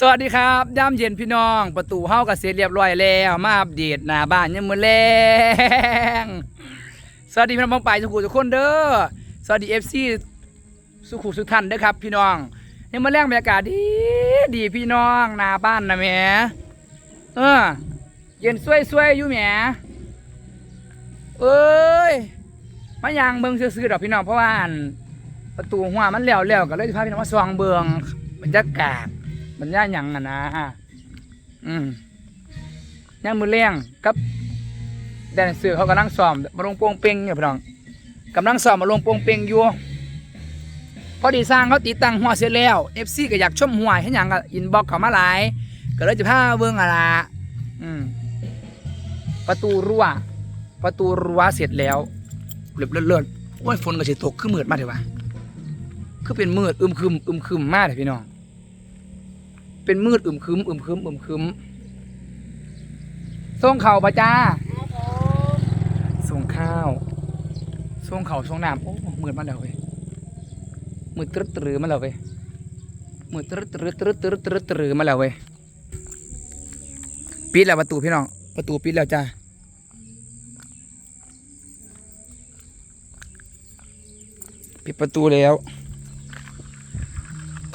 สวัสดีครับย่ามเย็นพี่น้อง ประตูเฮากับเสร็จเรียบร้อยแล้ว มาอัปเดตหน้าบ้านยังมือแรงสวัสดีพี่น้องบางไปายทุกคนทุกคนเด้อสวัสดีเอฟซีสุขุสุขท่านเด้อครับ พี่น้องยังมือแรงบรรยากาศดีดีพี่น้องหน้าบ้านนะแหม่เออเย็นสวยสวยอยู่แหมเอ้ยมายังเบิ่งซื่อๆดอกพี่น้องเพราะว่าประตูหัวมันแล้วแล้วก็เลยสิพาพี่น้องมาส่องเบิ่งบรรยากาศ บรรยาหยังอะนะอืมย่างมือเลี้ยงกับแดนเซอร์เขากำลังซ้อมมาลงโป่งเป่งเนี่ยพี่น้องกำลังซ้อมมาลงโป่งเป่งอยู่พอดีสร้างเขาติดตั้งหัวเสร็จแล้ว FC ก็อยากชมหัวให้หยังก็อินบ็อกเขามาหลาย ก็เลยจะพาเบิ่งอะละอืมประตูรั้วประตูรั้วเสร็จแล้วเลือดเลือดโอ้ยฝนก็สิตกคือมืดมากเลยวะคือเป็นมืดอึมครึมอึมครึมมากเลยพี่น้อง เป็นมืดอึมครึมอึมครึมอึมครึมส่งเข่าวปะจ้าส่งข้าวส่งเข่าวส่งน้ำโอ้มืดมาแล้วเว้ยมืดตรึดตรือมาแล้วเว้ยมืดตรึดตรือตรึดตรึดตรึดตรือมาแล้วเว้ยปิดแล้วประตูพี่น้องประตูปิดแล้วจ้าปิดประตูแล้ว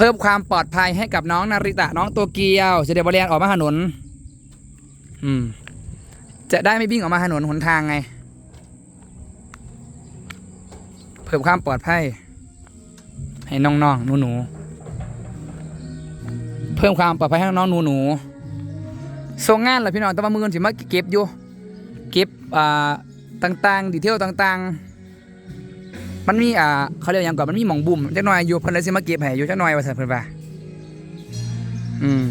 พิ่มความปลอดภัยให้กับน้องนาริตะน้องโตเกียวจะได้บริเรียนออกมาถนน อืม จะได้ไม่วิ่งออกมาถนนหนทางไง เพิ่มความปลอดภัย ให้น้องๆหนูๆเพิ่มความปลอดภัยให้น้องๆหนูส่งงานเหรอพี่น้องต่ว่ามือนสิมาเก็บอยู่ เก็บอ่าต่างๆ ดีเทลต่าง ๆ มันมีอ่าเขาเรียกยังก่อนมันมีหมองบุ่มจักหน่อยอยู่เพิ่นเลยสิมาเก็บให้อยู่จักหน่อยว่าซั่นเพิ่นว่าอืม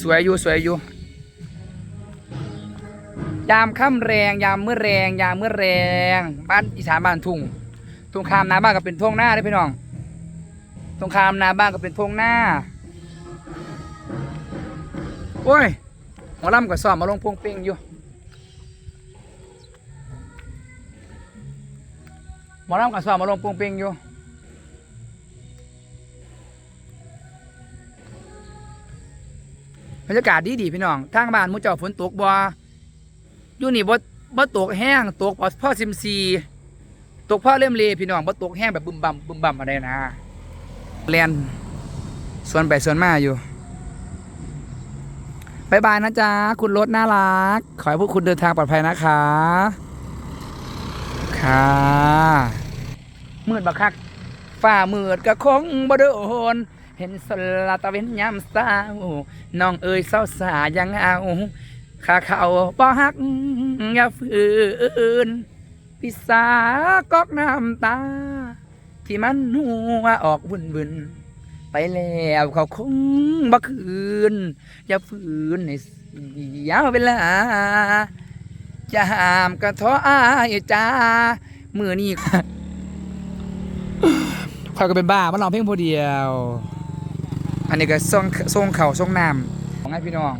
สวยอยู่สวยอยู่ยามค่ำแรงยามเมื้อแรงยามเมื้อแรงบ้านอีสานบ้านทุ่งทุ่งคามนาบ้านก็เป็นทุ่งหน้าเด้พี่น้องทุ่งคามนาบ้านก็เป็นทุ่งหน้าโอ้ย หมอลำก็ซ้อมมาลงพวงเป้งอยู่หมอลำก็ซ้อมมาลงพวงเป้งอยู่บรรยากาศดีดีพี่น้องทางบ้านหมูเจ้าฝนตกบ่อยู่นี่บ่บ่ตกแห้งตกพอพ่อซิมซีตกพ่อเล่มเลพี่น้องบ่ตกแห้งแบบบึมบั่มบึมบั่มอะไรนะเรียนสวนไปสวนมาอยู่ บายบายนะจ๊ะ คุณรถน่ารัก ขอให้พวกคุณเดินทางปลอดภัยนะคะ ค่ะมืดบักคักฝ้ามืดก็คงบ่โดนเห็นสลาตะเวนยามเศร้าน้องเอ๋ยเศร้าสายังเอาข้าเขาบ่ฮักอย่าฝืนพิสากอกน้ำตา ที่มันหัวออกวุ่นวุ่น ไปแล้วเขาคงบ่คืน อย่าฝืนในเสียเวลา จะห้ามกระท้ออายจ้ามือนี่คอยก็เป็นบ้ามาลองเพลงผู้เดียว อันนี้ก็ส่งส่งเข่าส่งน้ำของให้พี่น้อง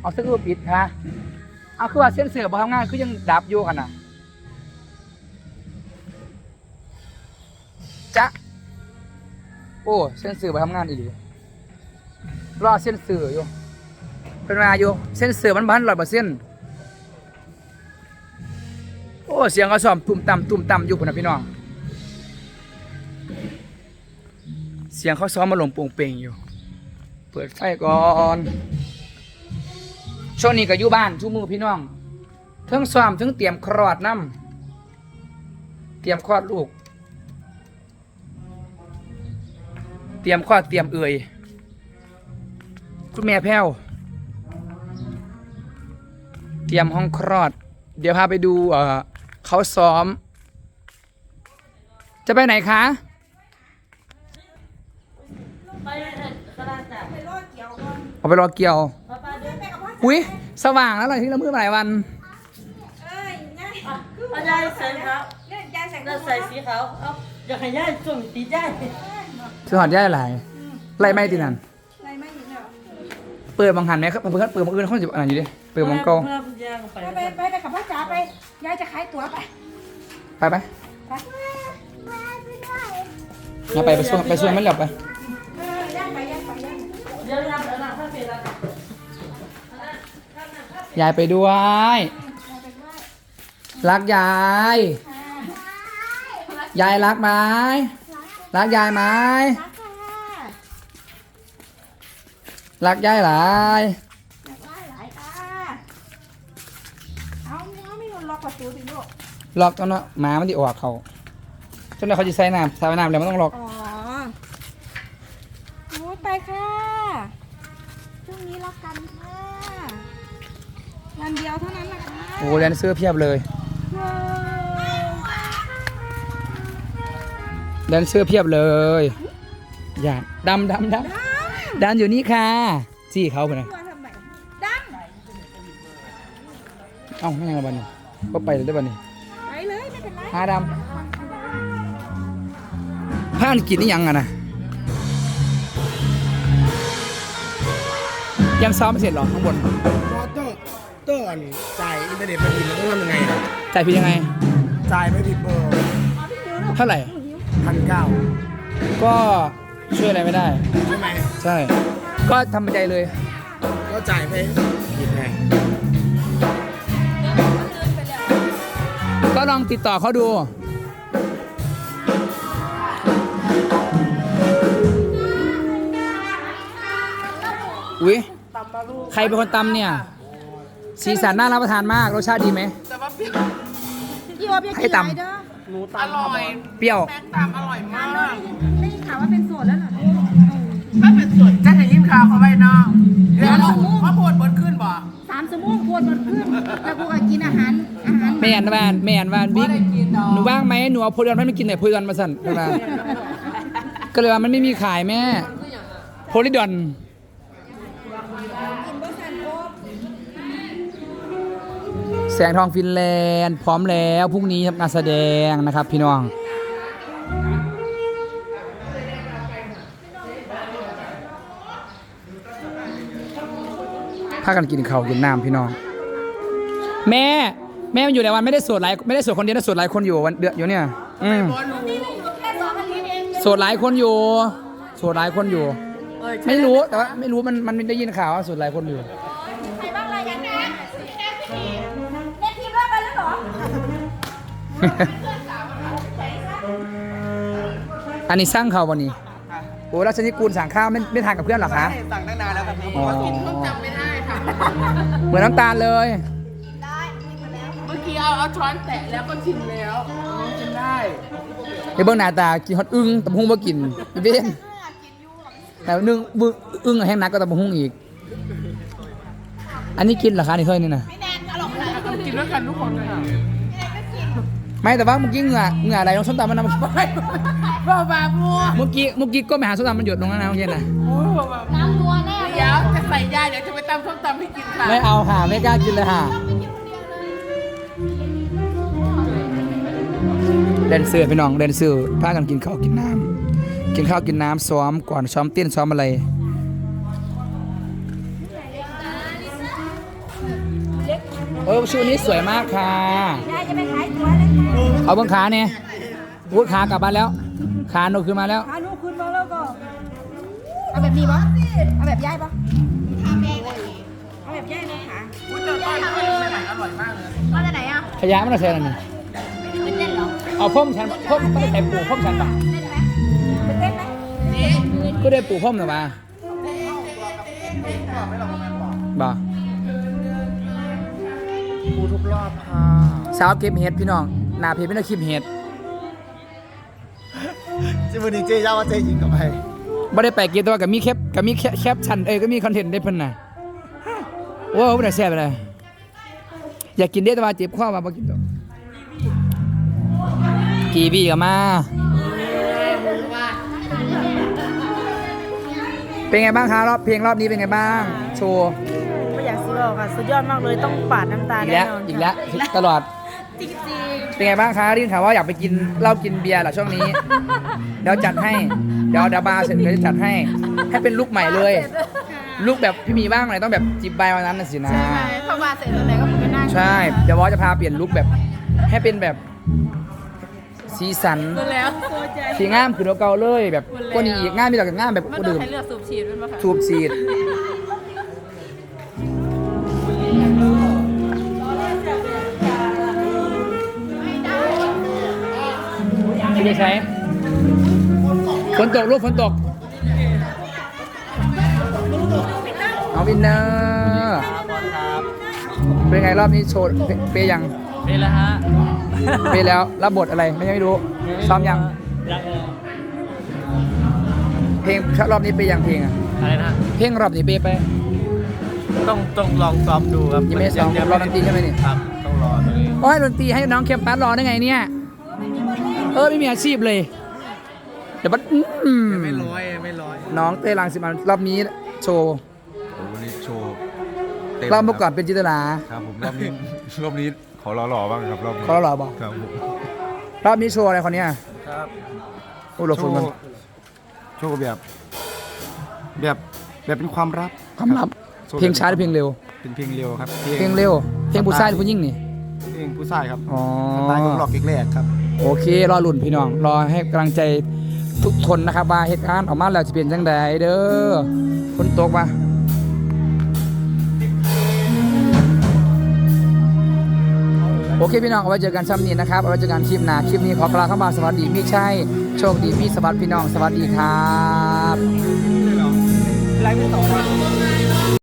เอาสักรูปปิดค่ะเอาคือว่าเส้นเสือบ่ทำงานคือยังดับอยู่กันน่ะจ๊ะ โอ้เส้นสื่อบ่ทำงานอีหลีรอเส้นสื่ออยู่เป็นมาอยู่เส้นสื่อมันบ้านร้อยเปร์เซ็นโอ้เสียงเขาซ้อมตุ่มต่ำตุ่มต่ำอยู่พุ่นนะพี่น้อง เสียงเขาซ้อมมาหลงโป่งเป่งอยู่ เปิดไฟก่อนช่วงนี้ก็อยู่บ้านชูมือพี่น้องทั้งซ้อมทั้งเตรียมคลอดน้ำเตรียมคลอดลูก เตรียมคลอดเตรียมเอื่อยคุณแม่แพ้ว เตรียมห้องคลอด เดี๋ยวพาไปดูเอ่อเขาซ้อม จะไปไหนคะ ไปกระดาษจ้ะไปรอดเกี่ยวก่อนเอาไปรอเกี่ยว ป้าป้าเดินไปกับพ่ออุ้ยสว่างแล้วเลยที่ละมือมาหลายวัน เอ้ยง่ายอะเอายายใส่ขาวเล่นยายใส่แล้วใส่สีขาว เอาอยากให้ยายจุ่มตียา ยสหอดย่ายหลายไล่ไม่ตีนั่นอะไรไม่เห็นเหรอเปิดบางหันไหมครับเปิดเปิดบางอื่นเขาจะอ่านอยู่ดิเไปมองเก่าเพื่อนย่างไปไปไปไปกับพ่อจ๋าไปยายจะขายตั๋วไปไปไปไปงั้นไปไปช่วยไปช่วยมันหลับไปเออย่างไปย่างไปย่างเดี๋ยวย่างเดี๋ยวนะถ้าเป็นแล้วยายไปด้วยรักยายยายรักไหม รักยายไหมรักค่ะรักยายหลายอยากได้หลายค่ะเอาเอาไม่โดนล็อกประตูสิลูกล็อกแล้วเนาะหมามันที่ออกเขาจนแล้วเขาจะใส่น้ำใส่น้ำแล้วมันต้องล็อกอ๋อโอ้ยไปค่ะช่วงนี้ล็อกกันค่ะวันเดียวเท่านั้นนะคะโอ้แดนเซอร์เพียบเลย ดนเซอร์เพียบเลย อย่าดำดำดำดันอยู่นี่ค่ะจี้เขาไปนะตัวทำไมดังเอ้าไม่ยังไงบ้านี่ก็ไปเลยได้บ้านี่ไปเลยไม่เป็นไรหาดำผ้านกินนี่ยังอะนะยังซ้อมไม่เสร็จเหรอข้างบนก็ต้องต้องอันจ่ายอินเทอร์เน็ตมาผิดมันต้องทำยังไงอะจ่ายผิดยังไง จ่ายไม่ผิดเบอร์ เท่าไหร่ พันเก้าก็ช่วยอะไรไม่ได้ ใช่ไหมใช่ ก็ทำใจเลย ก็จ่ายไปผิดไงก็ลองติดต่อเขาดู อุ๊ยใครเป็นคนตำเนี่ย สีสันน่ารับประทานมาก รสชาติดีไหมพี่โอ๊บอยากให้ กินตำอะไรเด้อหนูตามอร่อยเปรี้ยวได้ยินข่าวว่าเป็นโสดแล้วเหรอถ้าเป็นส่วนจะเห็นยิ้มขาวเขาไปน้องเดี๋ยวเราพระโพดบนขึ้นบ่สามชั่วโมงควรมันขึ้น แล้วกูก็กินอาหาร อาหารแม่อันวานแม่อันวานบิ๊กหนูว่างไหมหนูเอาโพลิดอนให้มันกินหน่อยโพลิดอนมาสั่นเวลาก็เลยว่ามันไม่มีขายแม่โพลิดอน แสงทองฟินแลนด์พร้อมแล้วพรุ่งนี้ทำการแสดงนะครับพี่น้องพากันกินข้าวกินน้ำพี่น้อง แม่ แม่มันอยู่ในวันไม่ได้โสดหลายไม่ได้โสดคนเดียวนะโสดหลายคนอยู่วันเดือนอยู่เนี่ยอืมโสดหลายคนอยู่โสดหลายคนอยู่ ไม่รู้แต่ว่าไม่รู้มันมันได้ยินข่าวว่าโสดหลายคนอยู่ อันนี้สร้างเขาวันนี้โอ้ราชนิกูลสั่งข้าวไม่ไม่ทานกับเพื่อนเหรอคะสั่งตั้งนานแล้วครับอ๋อจำไม่ได้ค่ะเหมือนน้ำตาลเลยเมื่อกี้เอาเอาช้อนแตะแล้วก็ชิมแล้วชิมได้ไอ้เบิ้งหน้าตากินฮอตอึ้งตะพุงบ่กินอีเวนแต่นึ่งบึ้งอึ้งแห้งนักก็ตะพุงอีก อันนี้กินเหรอคะในถ้วยนี่นะกินด้วยกันทุกคนเลยค่ะ ไม่แต่ว่าเมื่อกี้เหงื่อเหงื่ออะไรลงส้มตำมันนำบ้าบ้าบัวเมื่อกี้เมื่อกี้ก็ไปหาส้มตำมันหยดลงแล้วนะเมื่อกี้นะน้ำนัวแน่เดี๋ยวจะใส่ยาเดี๋ยวจะไปตำส้มตำให้กินค่ะไม่เอาค่ะไม่กล้ากินเลยค่ะเดนเซอร์พี่น้องเดนเซอร์พากันกินข้าวกินน้ำกินข้าวกินน้ำซ้อมก่อนซ้อมเต้นซ้อมอะไรเออชุดนี้สวยมากค่ะยายจะไปขายตั๋ว เลยเอาเบื้องขาเนี่ยวุ้ขากลับมาแล้ว ขาโนขึ้นมาแล้วพาลูกขึ้นมาแล้วก็เอาแบบนี้ปะเอาแบบยายปะเอาแบบยายเลยค่ะคุณเจอต้อยต้อยใหม่ๆอร่อยมากเลยมาจากไหนอะขยะมันเอาใส่อะไรนี่เป็นเต้นเหรอเอาพ่มฉันพ่มไม่ได้ใส่ปูพ่มฉันปะเต้นไหมเป็นเต้นไหมก็ได้ปูพ่มหรือมาบ่ปูทุกรอบค่ะสาวเก็บเห็ดพี่น้อง หน้าเพจไม่ได้คลิปเห็ดจิวันนี้เจ๊ย่าว่าเจ๊ยิงกับใครบ่ได้ไปเก็บแตัวากับมีแคปกับมีแคปแคปชันเอ้ยก็มีคอนเทนต์ได้เพิ่นน่ะโอ้บ่ได้แซ่บเลยอยากกินได้แต่ว่าเจ็บคอมาบ่กินดอกกีบีก็มา เป็นไงบ้างคะรอบเพลงรอบนี้เป็นไงบ้าง โชว์ไม่อยากซื้อหรอกค่ะ สุดยอดมากเลยต้องปาดน้ำตาอีกแน่แล้วนอนอีกแล้วตลอดจริง เป็นไงบ้างคะได้ยินข่าวว่าอยากไปกินเหล้ากินเบียร์เหรอช่วงนี้ เดี๋ยวจัดให้ เดี๋ยวเดี๋ยวบาร์เสร็จเดี๋ยวจะจัดให้ ให้เป็นลุกใหม่เลยค่ะลูกแบบพี่มีบ้างอะไรต้องแบบจิบใบวันนั้นน่ะสินะ ใช่ไหมพอมาเสร็จตรงไหนก็มันก็นั่งใช่ เดี๋ยววอจะพาเปลี่ยนลุคแบบ ให้เป็นแบบสีสัน หมดแล้วสีงามคือเราเก่าเลยแบบหมดแล้วกว่านี้อีกงามมีแต่กับงามแบบมันกูต้องดื่มใช้เลือดสูบฉีดมันปะคะ สูบฉีด ได้ใช้ฝนตกลูกฝนตก เอาวินเนอร์เป็นไงรอบนี้โชว์เปเปย์ยังเป็นแล้วฮะเปย์แล้วรับบทอะไรไม่ยังไม่รู้ซ้อมยังยังเออเพลงรอบนี้เปย์ยังเพลงอะอะไรนะเพลงรอบนี้เปย์ไปต้องต้องลองซ้อมดูครับยังไม่ได้ซ้อมรอดนตรีใช่ไหมนี่ครับต้องรอตรงนี้โอ้ยดนตรีให้น้องเคมปัสรอได้ไงเนี่ย เออไม่มีอาชีพเลย เดี๋ยวมันอืมไม่ร้อยไม่ร้อยน้องเต้รังสิมันรอบนี้โชว์วันนี้โชว์ต็มรอบเมื่อก่อนเป็นจินตนาครับผมรอบนี้รอบนี้ขอหล่อๆบ้างครับรอบนี้เขาหล่อบอกครับผมรอบนี้โชว์อะไรคนเนี้ยครับโอ้หลบโชฝนว์มันโชว์แบบ แบบแบบเป็นความลับความลับเพลงช้าหรือเพลงเร็ว เป็นเพลงเร็วครับเพลงเร็วเพลงผู้ชายหรือผู้หญิงนี่เพลงผู้ชายครับอ๋อสไตล์ของหลอกแรกๆครับ โอเค รอลุ่นพี่น้อง รอให้กำลังใจทุกคนนะครับว่าเหตุการณ์ออกมาแล้วจะเป็นจังใดเด้อฝนตกมาโอเคพี่น้องเอาไว้เจอกันซ้ำนี้นะครับเอาไว้เจอกันคลิปหน้าคลิปนี้ขอกล่าวคำว่าสวัสดีพี่ชัยโชคดีพี่สวัสดีพี่น้องสวัสดีครับไลฟ์ไม่ต่อ